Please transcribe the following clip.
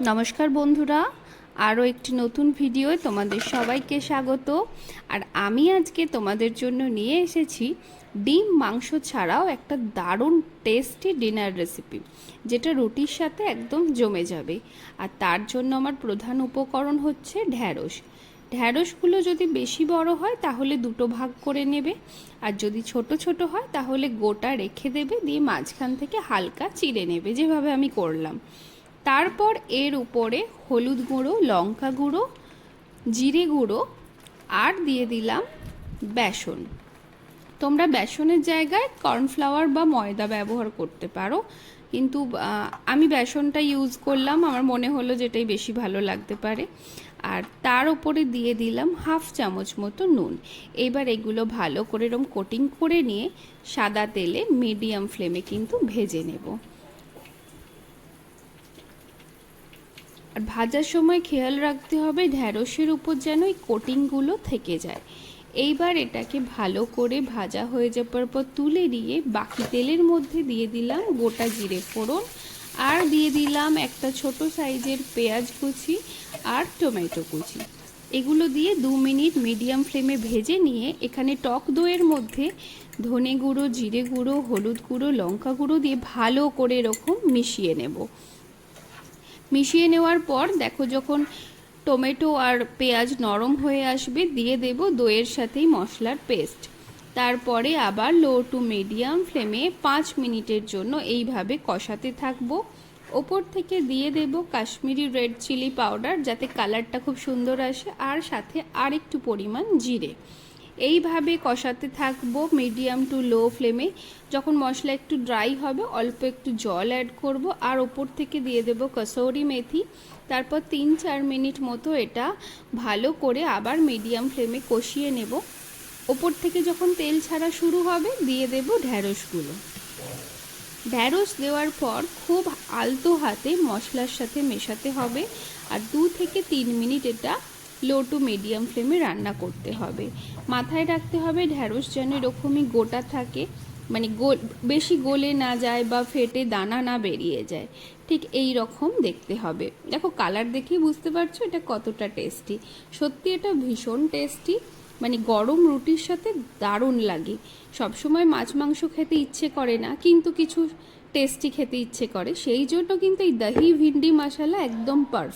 নমস্কার বন্ধুরা, আরও একটি নতুন ভিডিওয় তোমাদের সবাইকে স্বাগত। আর আমি আজকে তোমাদের জন্য নিয়ে এসেছি ডিম মাংস ছাড়াও একটা দারুণ টেস্টি ডিনার রেসিপি যেটা রুটির সাথে একদম জমে যাবে। আর তার জন্য আমার প্রধান উপকরণ হচ্ছে ঢ্যাঁড়স। ঢ্যাঁড়সগুলো যদি বেশি বড় হয়, তাহলে দুটো ভাগ করে নেবে। আর যদি ছোট ছোট হয়, তাহলে গোটা রেখে দেবে, দিয়ে মাঝখান থেকে হালকা চিড়ে নেবে, যেভাবে আমি করলাম। তারপর এর উপরে হলুদ গুঁড়ো, লঙ্কা গুঁড়ো, জিরে গুঁড়ো আর দিয়ে দিলাম বেসন। তোমরা বেসনের জায়গায় কর্নফ্লাওয়ার বা ময়দা ব্যবহার করতে পারো, কিন্তু আমি বেসনটা ইউজ করলাম, আমার মনে হলো যেটাই বেশি ভালো লাগতে পারে। আর তার উপরে দিয়ে দিলাম হাফ চামচ মতো নুন। এবার এগুলো ভালো করে এরম কোটিং করে নিয়ে সাদা তেলে মিডিয়াম ফ্লেমে কিন্তু ভেজে নেব। আর ভাজার সময় খেয়াল রাখতে হবে ঢ্যাঁড়সের উপর যেন এই কোটিংগুলো থেকে যায়। এইবার এটাকে ভালো করে ভাজা হয়ে যাওয়ার পর তুলে দিয়ে বাকি তেলের মধ্যে দিয়ে দিলাম গোটা জিরে ফোড়ন আর দিয়ে দিলাম একটা ছোট সাইজের পেঁয়াজ কুচি আর টমেটো কুচি। এগুলো দিয়ে দু মিনিট মিডিয়াম ফ্লেমে ভেজে নিয়ে এখানে টক দইয়ের মধ্যে ধনে গুঁড়ো, জিরে গুঁড়ো, হলুদ গুঁড়ো, লঙ্কা গুঁড়ো দিয়ে ভালো করে এরকম মিশিয়ে নেব। মিশিয়ে নেওয়ার পর দেখো যখন টমেটো আর পেঁয়াজ নরম হয়ে আসবে, দিয়ে দেব দইয়ের সাথেই মশলার পেস্ট। তারপরে আবার লো টু মিডিয়াম ফ্লেমে পাঁচ মিনিটের জন্য এইভাবে কষাতে থাকব। ওপর থেকে দিয়ে দেব কাশ্মীরি রেড চিলি পাউডার, যাতে কালারটা খুব সুন্দর আসে, আর সাথে আর একটু পরিমাণ জিরে। এইভাবে কষাতে থাকব মিডিয়াম টু লো ফ্লেমে যখন মশলা একটু ড্রাই হবে, অল্প একটু জল অ্যাড করব, আর ওপর থেকে দিয়ে দেব কসৌরি মেথি। তারপর তিন চার মিনিট মতো এটা ভালো করে আবার মিডিয়াম ফ্লেমে কষিয়ে নেব। ওপর থেকে যখন তেল ছাড়া শুরু হবে, দিয়ে দেব ঢ্যাঁড়সগুলো ঢ্যাঁড়স দেওয়ার পর খুব আলতো হাতে মশলার সাথে মেশাতে হবে, আর দু থেকে তিন মিনিট এটা লো টু মিডিয়াম ফ্লেমে রান্না করতে হবে। মাথায় রাখতে হবে ঢ্যাঁড়স যেন এরকমই গোটা থাকে মানে গোল, বেশি গলে না যায় বা ফেটে দানা না বেরিয়ে যায়। ঠিক এই রকম দেখতে হবে। দেখো কালার দেখেই বুঝতে পারছ এটা কতটা টেস্টি। সত্যি এটা ভীষণ টেস্টি মানে গরম রুটির সাথে দারুণ লাগে। সবসময় মাছ মাংস খেতে ইচ্ছে করে না, কিন্তু কিছু টেস্টি খেতে ইচ্ছে করে। সেই জন্য কিন্তু এই দহি, ভিন্ডি, মশলা একদম পারফেক্ট।